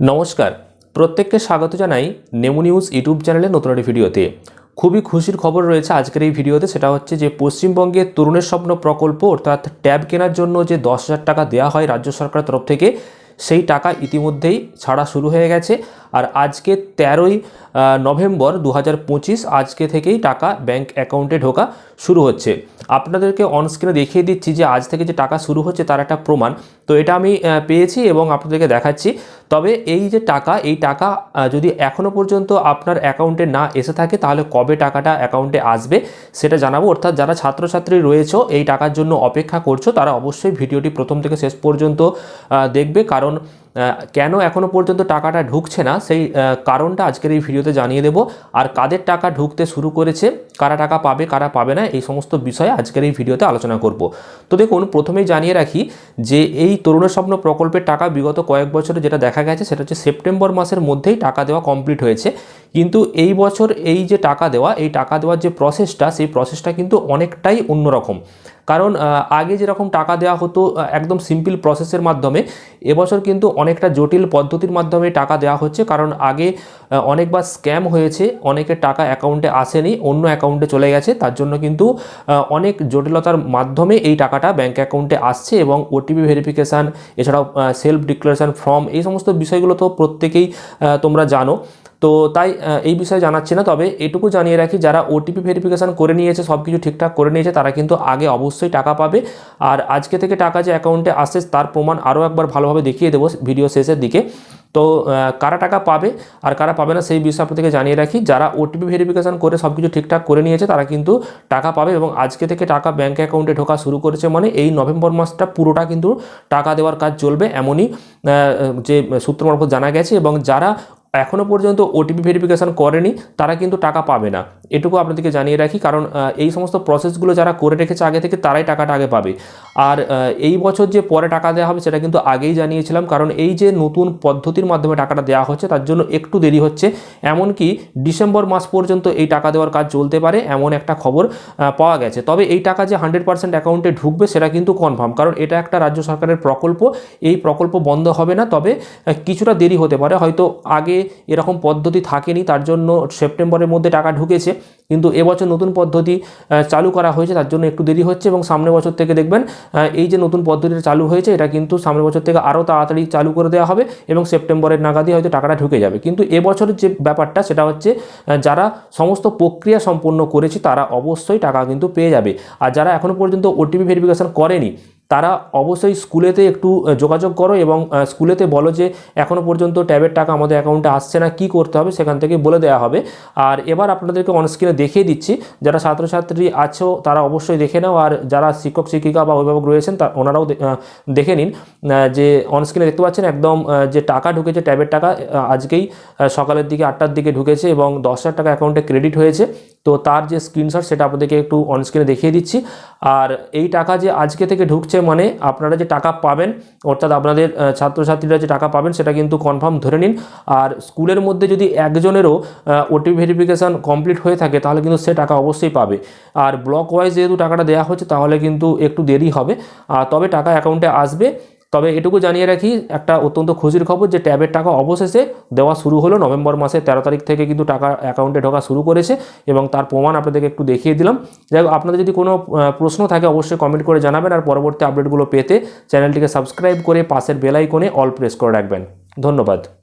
নমস্কার। প্রত্যেককে স্বাগত জানাই নেমু নিউজ ইউটিউব চ্যানেলে নতুন একটি ভিডিওতে। খুবই খুশির খবর রয়েছে আজকের এই ভিডিওতে, সেটা হচ্ছে যে পশ্চিমবঙ্গে তরুণের স্বপ্ন প্রকল্প, অর্থাৎ ট্যাব কেনার জন্য যে দশ হাজার টাকা দেওয়া হয় রাজ্য সরকারের তরফ থেকে, সেই টাকা ইতিমধ্যেই ছাড়া শুরু হয়ে গেছে। আর আজকে তেরোই নভেম্বর দু হাজার পঁচিশ, আজকে থেকেই টাকা ব্যাংক অ্যাকাউন্টে ঢোকা। শুরু হচ্ছে। আপনাদেরকে অনস্ক্রিনে দেখিয়ে দিচ্ছি যে আজ থেকে যে টাকা শুরু হচ্ছে তার একটা প্রমাণ। তো এটা আমি পেয়েছি এবং আপনাদেরকে দেখাচ্ছি। তবে এই যে টাকা, এই টাকা যদি এখনও পর্যন্ত আপনার অ্যাকাউন্টে না এসে থাকে, তাহলে কবে টাকাটা অ্যাকাউন্টে আসবে সেটা জানাব। অর্থাৎ যারা ছাত্রছাত্রী রয়েছে, এই টাকার জন্য অপেক্ষা করছ, তারা অবশ্যই ভিডিওটি প্রথম থেকে শেষ পর্যন্ত দেখবে। কারণ কেন এখনও পর্যন্ত টাকাটা ঢুকছে না? সেই কারণটা আজকের এই ভিডিওতে জানিয়ে দেব। আর কাদের টাকা ঢুকতে শুরু করেছে, কারা টাকা পাবে, কারা পাবে না, এই সমস্ত বিষয়ে আজকের এই ভিডিওতে আলোচনা করব। তো দেখুন, প্রথমেই জানিয়ে রাখি যে এই তরুণ স্বপ্ন প্রকল্পের টাকা বিগত কয়েক বছরে যেটা দেখা গেছে, সেটা হচ্ছে সেপ্টেম্বর মাসের মধ্যেই টাকা দেওয়া কমপ্লিট হয়েছে। কিন্তু এই বছর এই যে টাকা দেওয়া, এই টাকা দেওয়ার যে প্রসেসটা সেই প্রসেসটা কিন্তু অনেকটাই অন্যরকম। কারণ আগে যেরকম টাকা দেওয়া হতো একদম সিম্পল প্রসেসের মাধ্যমে, এবছর কিন্তু অনেকটা জটিল পদ্ধতির মাধ্যমে টাকা দেওয়া হচ্ছে। কারণ আগে অনেকবার স্ক্যাম হয়েছে, অনেকের টাকা অ্যাকাউন্টে আসেনি, অন্য অ্যাকাউন্টে চলে গেছে। তার জন্য কিন্তু অনেক জটিলতার মাধ্যমে এই টাকাটা ব্যাঙ্ক অ্যাকাউন্টে আসছে এবং ওটিপি ভেরিফিকেশান এছাড়াও সেলফ ডিক্লারেশন ফর্ম এই সমস্ত বিষয়গুলো তো প্রত্যেকেই তোমরা জানো। তো তাই এই বিষয়ে জানাচ্ছি না। তবে এটুকু জানিয়ে রাখি, যারা ওটিপি ভেরিফিকেশান করে নিয়েছে সব কিছু ঠিকঠাক করে নিয়েছে, তারা কিন্তু আগে অবশ্যই টাকা পাবে। আর আজকে থেকে টাকা যে অ্যাকাউন্টে আসে তার প্রমাণ আরও একবার ভালোভাবে দেখিয়ে দেবো ভিডিও শেষের দিকে। তো কারা টাকা পাবে আর কারা পাবে না, সেই বিষয় আপনাদেরকে জানিয়ে রাখি। যারা ওটিপি ভেরিফিকেশান করে সব কিছু ঠিকঠাক করে নিয়েছে, তারা কিন্তু টাকা পাবে এবং আজকে থেকে টাকা ব্যাঙ্ক অ্যাকাউন্টে ঢোকা শুরু করেছে মানে এই নভেম্বর মাসটা পুরোটা কিন্তু টাকা দেওয়ার কাজ চলবে এমনই যে সূত্র মারফত জানা গেছে। এবং যারা এখনও পর্যন্ত ওটিপি ভেরিফিকেশান করেনি, তারা কিন্তু টাকা পাবে না। এটুকু আপনাদেরকে জানিয়ে রাখি, কারণ এই সমস্ত প্রসেসগুলো যারা করে রেখেছে আগে থেকে, তারাই টাকাটা আগে পাবে। আর এই বছর যে পরে টাকা দেওয়া হবে, সেটা কিন্তু আগেই জানিয়েছিলাম, কারণ এই যে নতুন পদ্ধতির মাধ্যমে টাকাটা দেওয়া হচ্ছে, তার জন্য একটু দেরি হচ্ছে। এমনকি ডিসেম্বর মাস পর্যন্ত এই টাকা দেওয়ার কাজ চলতে পারে, এমন একটা খবর পাওয়া গেছে। তবে এই টাকা যে হান্ড্রেড পার্সেন্ট অ্যাকাউন্টে ঢুকবে, সেটা কিন্তু কনফার্ম কারণ এটা একটা রাজ্য সরকারের প্রকল্প, এই প্রকল্প বন্ধ হবে না, তবে কিছুটা দেরি হতে পারে। হয়তো আগে এরকম পদ্ধতি থাকেনি, তার জন্য সেপ্টেম্বরের মধ্যে টাকা ঢুকেছে। কিন্তু এবছর নতুন পদ্ধতি চালু করা হয়েছে, তার জন্য একটু দেরি হচ্ছে এবং সামনের বছর থেকে দেখবেন এই যে নতুন পদ্ধতিটা চালু হয়েছে, এটা কিন্তু সামনের বছর থেকে আরও তাড়াতাড়ি চালু করে দেওয়া হবে এবং সেপ্টেম্বরের নাগাদই হয়তো টাকাটা ঢুকে যাবে। কিন্তু এবছরের যে ব্যাপারটা, সেটা হচ্ছে যারা সমস্ত প্রক্রিয়া সম্পন্ন করেছে, তারা অবশ্যই টাকা কিন্তু পেয়ে যাবে। আর যারা এখনও পর্যন্ত ওটিপি ভেরিফিকেশন করেনি তারা অবশ্যই স্কুলেতে একটু যোগাযোগ করো এবং স্কুলেতে বলো যে এখনও পর্যন্ত ট্যাবের টাকা আমাদের অ্যাকাউন্টে আসছে না, কি করতে হবে সেখান থেকে বলে দেওয়া হবে। আর এবার আপনাদেরকে অনস্ক্রিনে দেখিয়ে দিচ্ছি, যারা ছাত্রছাত্রী আছো তারা অবশ্যই দেখে নাও, আর যারা শিক্ষক, শিক্ষিকা বা অভিভাবক রয়েছেন তা, ওনারাও দেখে নিন যে অনস্ক্রিনে দেখতে পাচ্ছেন একদম যে টাকা ঢুকেছে, ট্যাবের টাকা আজকেই সকালের দিকে আটটার দিকে ঢুকেছে এবং দশ হাজার টাকা অ্যাকাউন্টে ক্রেডিট হয়েছে। তো তার যে স্ক্রিনশট সেটা আপনাদেরকে একটু অনস্ক্রিনে দেখিয়ে দিচ্ছি। আর এই টাকা যে আজকে থেকে ঢুকছে মানে আপনারা যে টাকা পাবেন, অর্থাৎ আপনাদের ছাত্রছাত্রীরা যে টাকা পাবেন সেটা কিন্তু কনফার্ম ধরে নিন। আর স্কুলের মধ্যে যদি একজনেরও ওটিপি ভেরিফিকেশান কমপ্লিট হয়ে থাকে, তাহলে কিন্তু সে টাকা অবশ্যই পাবে। আর ব্লক ওয়াইজ যেহেতু টাকাটা দেওয়া হচ্ছে, তাহলে কিন্তু একটু দেরি হবে। তবে টাকা অ্যাকাউন্টে আসবে। তবে এটুকু জানিয়ে রাখি, একটা অত্যন্ত খুশির খবর যে ট্যাবের টাকা অবশেষে দেওয়া শুরু হলো। নভেম্বর মাসে তেরো তারিখ থেকে কিন্তু টাকা অ্যাকাউন্টে ঢোকা শুরু করেছে এবং তার প্রমাণ আপনাদেরকে একটু দেখিয়ে দিলাম। যাই হোক, আপনাদের যদি কোনো প্রশ্ন থাকে অবশ্যই কমেন্ট করে জানাবেন আর পরবর্তী আপডেটগুলো পেতে চ্যানেলটিকে সাবস্ক্রাইব করে পাশের বেলাইকনে অল প্রেস করে রাখবেন। ধন্যবাদ।